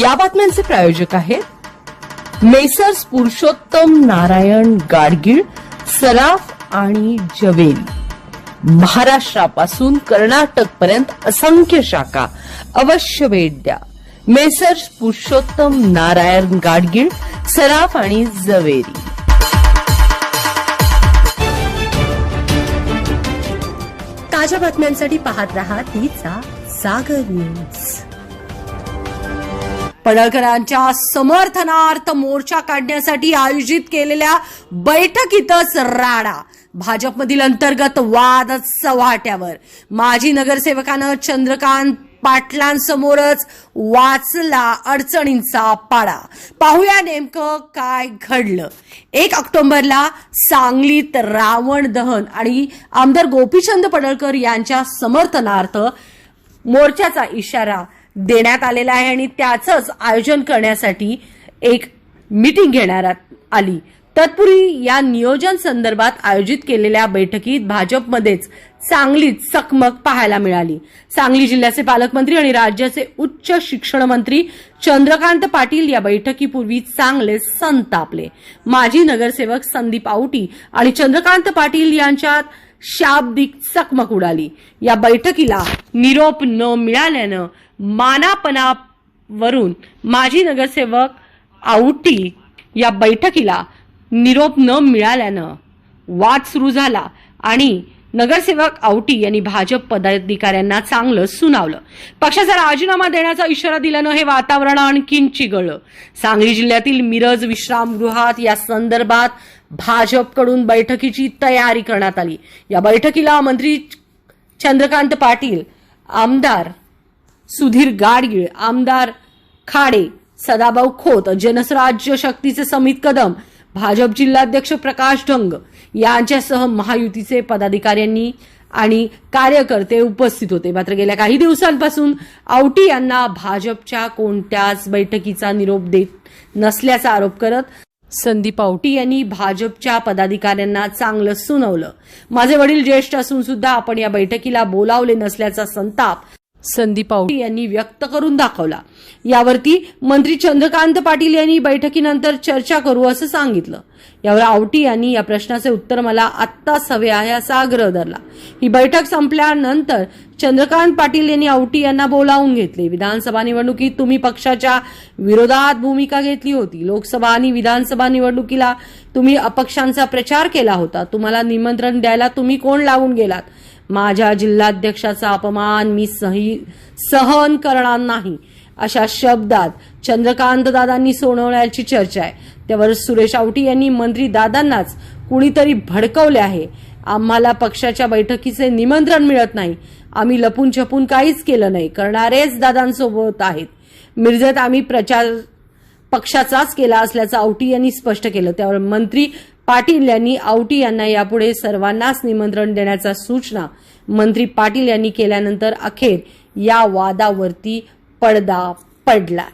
या बातम्यांचे प्रायोजक आहेत मेसर्स पुरुषोत्तम नारायण गाडगीळ सराफ आणि जवेरी महाराष्ट्रापासून कर्नाटक पर्यंत असंख्य शाखा अवश्य भेट द्या. मेसर्स पुरुषोत्तम नारायण गाडगीळ सराफ आणि जवेरी ताज्या बातम्यांसाठी पाहत रहा तिचा सागर न्यूज. पडळकरांच्या समर्थनार्थ मोर्चा काढण्यासाठी आयोजित केलेल्या बैठकीतच राडा भाजपमधील अंतर्गत वाद चव्हाट्यावर. माजी नगरसेवकानं चंद्रकांत पाटलांसमोरच वाचला अडचणींचा पाडा. पाहूया नेमकं काय घडलं. एक ऑक्टोबरला सांगलीत रावण दहन आणि आमदार गोपीचंद पडळकर यांच्या समर्थनार्थ मोर्चाचा इशारा देण्यात आलेला आहे आणि त्याचंच आयोजन करण्यासाठी एक मीटिंग घेण्यात आली. तत्पूर्वी या नियोजन संदर्भात आयोजित केलेल्या बैठकीत भाजपमध्येच चांगलीच चकमक पाहायला मिळाली. सांगली जिल्ह्याचे पालकमंत्री आणि राज्याचे उच्च शिक्षण मंत्री चंद्रकांत पाटील या बैठकीपूर्वी चांगले संतापले. माजी नगरसेवक संदीप आवटी आणि चंद्रकांत पाटील यांच्यात शाब्दिक चकमक उडाली. या बैठकीला निरोप न मिळाल्यानं मानापणावरून माजी नगरसेवक आउटी या बैठकीला निरोप न मिळाल्यानं वाद सुरू झाला आणि नगरसेवक आवटी यांनी भाजप पदाधिकाऱ्यांना चांगलं सुनावलं. पक्षाचा राजीनामा देण्याचा इशारा दिल्यानं हे वातावरण आणखीन चिघळलं. सांगली जिल्ह्यातील मिरज विश्रामगृहात या संदर्भात भाजपकडून बैठकीची तयारी करण्यात आली. या बैठकीला मंत्री चंद्रकांत पाटील आमदार सुधीर गाडगीळ आमदार खाडे सदाभाऊ खोत जनसराज्य शक्तीचे समित कदम भाजप जिल्हाध्यक्ष प्रकाश ढंग यांच्यासह महायुतीचे पदाधिकाऱ्यांनी आणि कार्यकर्ते उपस्थित होते. मात्र गेल्या काही दिवसांपासून आवटी यांना भाजपच्या कोणत्याच बैठकीचा निरोप देत नसल्याचा आरोप करत संदीप आवटी यांनी भाजपच्या पदाधिकाऱ्यांना चांगलं सुनावलं. माझे वडील ज्येष्ठ असून सुद्धा आपण या बैठकीला बोलावले नसल्याचा संताप संदीप आवटी यांनी व्यक्त करून दाखवला. यावरती मंत्री चंद्रकांत पाटील यांनी बैठकीनंतर चर्चा करू असं सांगितलं. यावर आवटी यांनी या प्रश्नाचे उत्तर मला आत्ताच हवे आहे असा आग्रह धरला. ही बैठक संपल्यानंतर चंद्रकांत पाटील यांनी आवटी यांना बोलावून घेतले. विधानसभा निवडणुकीत तुम्ही पक्षाच्या विरोधात भूमिका घेतली होती. लोकसभा आणि विधानसभा निवडणुकीला तुम्ही अपक्षांचा प्रचार केला होता. तुम्हाला निमंत्रण द्यायला तुम्ही कोण लावून गेलात? माझ्या जिल्हाध्यक्षाचा अपमान मी सही सहन करणार नाही. अशा शब्दात चंद्रकांत दादांनी सोडवण्याची चर्चा आहे. त्यावर सुरेश आवटी यांनी मंत्री दादांनाच कुणीतरी भडकवले आहे. आम्हाला पक्षाच्या बैठकीचे निमंत्रण मिळत नाही. आम्ही लपून छपून काहीच केलं नाही. करणारेच दादांसोबत आहेत. मिरजेत आम्ही प्रचार पक्षाचाच केला असल्याचं आवटी यांनी स्पष्ट केलं. त्यावर मंत्री पाटील यांनी आवटी यांना यापुढे सर्वांनाच निमंत्रण देण्याचा सूचना मंत्री पाटील यांनी केल्यानंतर अखेर या वादावरती पडदा पडला.